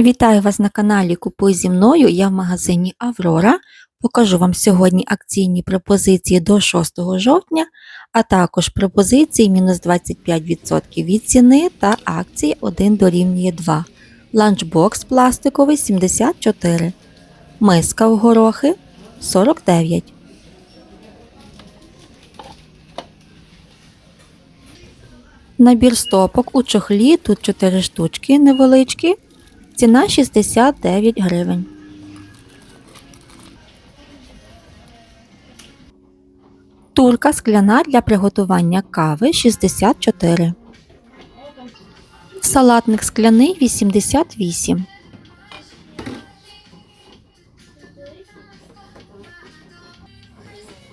Вітаю вас на каналі Купуй зі мною. Я в магазині Аврора. Покажу вам сьогодні акційні пропозиції до 6 жовтня, а також пропозиції мінус 25% від ціни та акції 1 дорівнює 2. Ланчбокс пластиковий 74. Миска в горохи 49. Набір стопок у чохлі, тут 4 штучки невеличкі. Ціна 69 гривень. Турка скляна для приготування кави 64. Салатник скляний 88.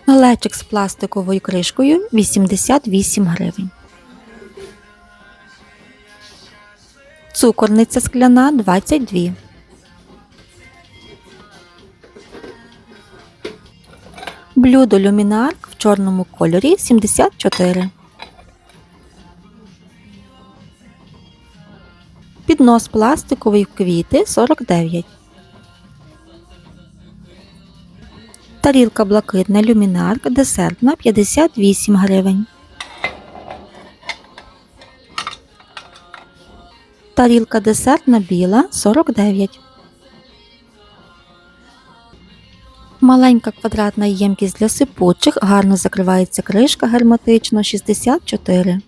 Глечик з пластиковою кришкою 88 гривень. Цукорниця скляна 22. Блюдо люмінарк в чорному кольорі 74. Піднос пластиковий квіти 49. Тарілка блакитна люмінарк десертна 58 гривень. Тарілка десертна біла 49. Маленька квадратна ємкість для сипучих, гарно закривається кришка герметично 64.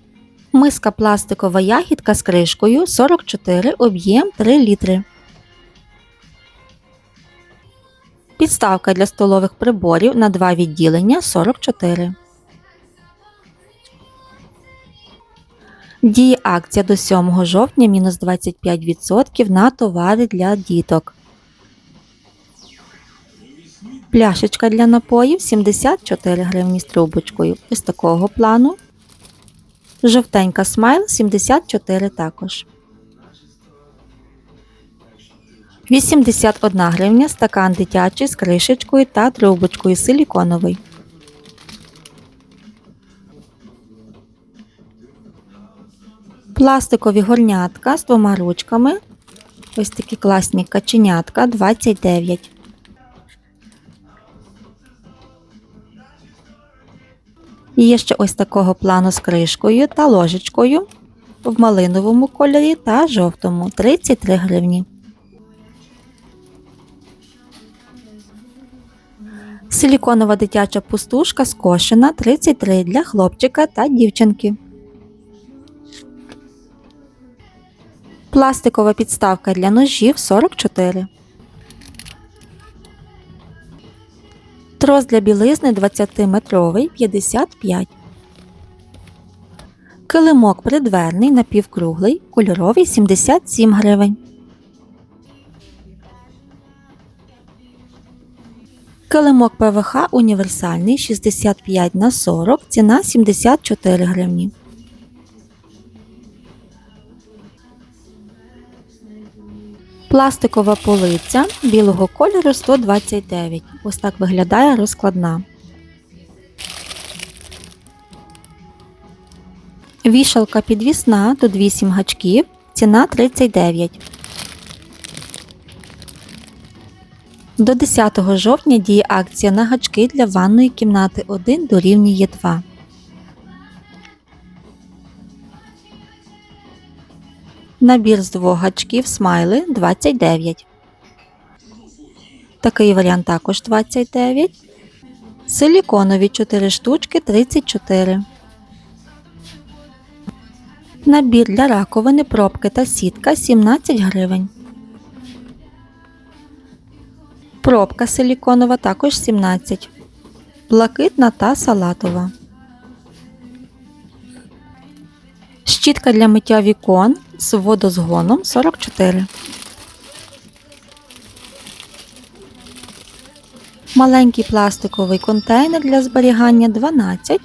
Миска пластикова ягідка з кришкою 44, об'єм 3 літри. Підставка для столових приборів на 2 відділення 44. Діє акція до 7 жовтня мінус 25% на товари для діток. Пляшечка для напоїв 74 гривні з трубочкою. Ось такого плану. Жовтенька смайл 74 також. 81 гривня стакан дитячий з кришечкою та трубочкою силіконовий. Пластикові горнятка з двома ручками. Ось такі класні каченятка 29. І Є ще ось такого плану з кришкою та ложечкою в малиновому кольорі та жовтому 33 гривні. Силіконова дитяча пустушка скошена 33 для хлопчика та дівчинки. Пластикова підставка для ножів 44. Трос для білизни 20-метровий 55. Килимок придверний напівкруглий, кольоровий 77 гривень. Килимок ПВХ універсальний 65 на 40, ціна 74 гривні. Пластикова полиця білого кольору 129. Ось так виглядає розкладна. Вішалка підвісна, тут 8 гачків, ціна 39. До 10 жовтня діє акція на гачки для ванної кімнати 1 дорівнює 2. Набір з двох гачків смайли 29. Такий варіант також 29. Силіконові 4 штучки 34. Набір для раковини, пробки та сітка 17 гривень. Пробка силіконова також 17. Блакитна та салатова. Щітка для миття вікон з водозгоном 44. Маленький пластиковий контейнер для зберігання 12.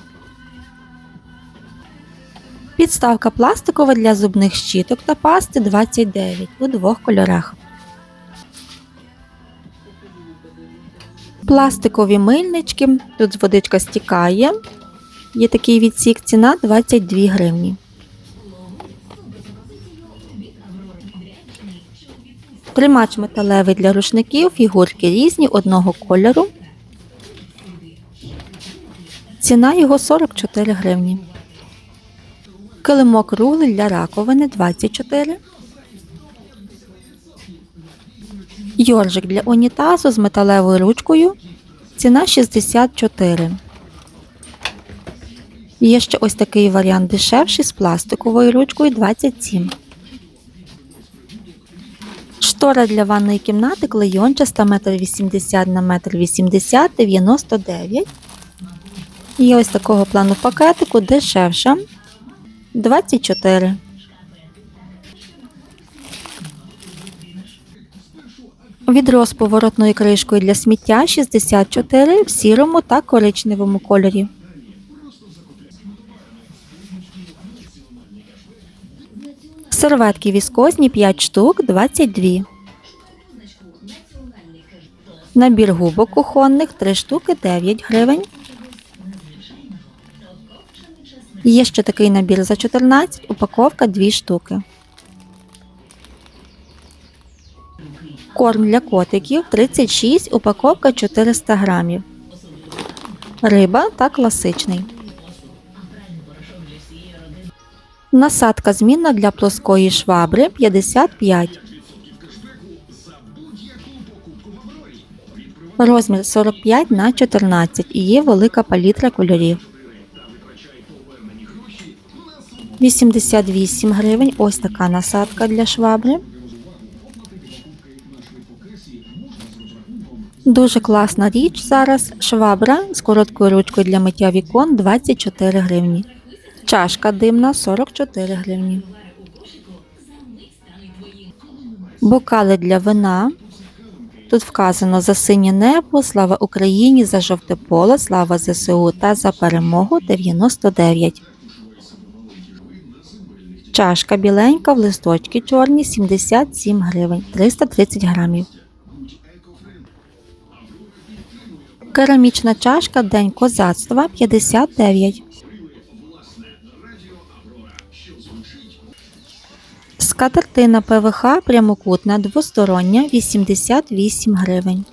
Підставка пластикова для зубних щіток та пасти 29 у двох кольорах. Пластикові мильнички. Тут водичка стікає. Є такий відсік, ціна 22 гривні. Тримач металевий для рушників, фігурки різні одного кольору. Ціна його 44 гривні. Килимок круглий для раковини 24. Йоржик для унітазу з металевою ручкою. Ціна 64. Є ще ось такий варіант дешевший з пластиковою ручкою 27. Штора для ванної кімнати клейончаста 1,80 на 1,80 99. Є ось такого плану пакетику дешевша 24. Відро з поворотною кришкою для сміття 64 в сірому та коричневому кольорі. Серветки віскозні 5 штук 22. Набір губок кухонних 3 штуки 9 гривень. Є ще такий набір за 14, упаковка 2 штуки. Корм для котиків 36, упаковка 400 грамів. Риба та класичний. Насадка змінна для плоскої швабри 55. Розмір 45 на 14 і є велика палітра кольорів. 88 гривень. Ось така насадка для швабри. Дуже класна річ зараз. Швабра з короткою ручкою для миття вікон 24 гривні. Чашка димна 44 гривні. Бокали для вина. Тут вказано за синє небо, слава Україні, за жовте поле, слава ЗСУ та за перемогу 99. Чашка біленька в листочки чорні 77 гривень 330 грамів. Керамічна чашка День козацтва 59. Скатертина ПВХ прямокутна двостороння 88 гривень.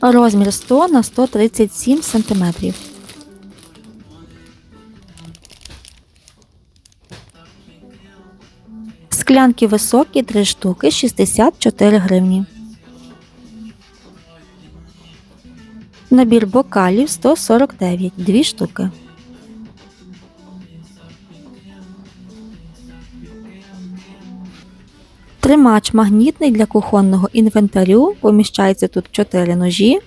Розмір 100 на 137 см. Склянки високі 3 штуки 64 гривні. Набір бокалів 149 2 штуки. Тримач магнітний для кухонного інвентарю. Поміщається тут 4 ножі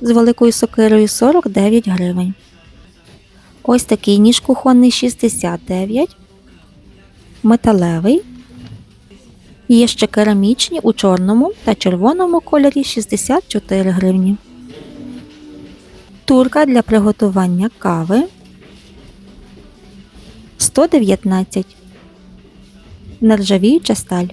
з великою сокирою 49 гривень. Ось такий ніж кухонний 69. Металевий. Є ще керамічні у чорному та червоному кольорі 64 гривні. Турка для приготування кави 119. Нержавіюча сталь.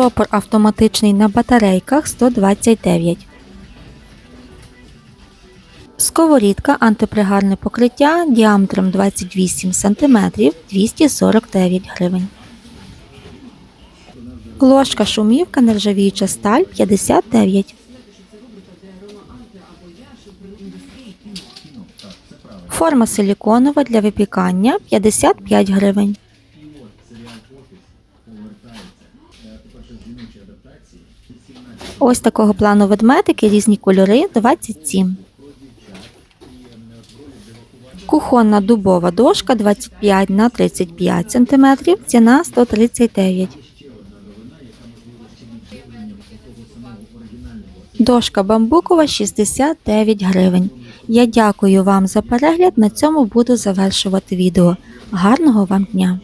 Штопор автоматичний на батарейках 129. Сковорідка антипригарне покриття діаметром 28 см 249 гривень. Ложка шумівка нержавіюча сталь 59. Форма силіконова для випікання 55 гривень. Ось такого плану ведмедики різні кольори 27. Кухонна дубова дошка 25 на 35 см, ціна 139. Дошка бамбукова 69 гривень. Я дякую вам за перегляд. На цьому буду завершувати відео. Гарного вам дня!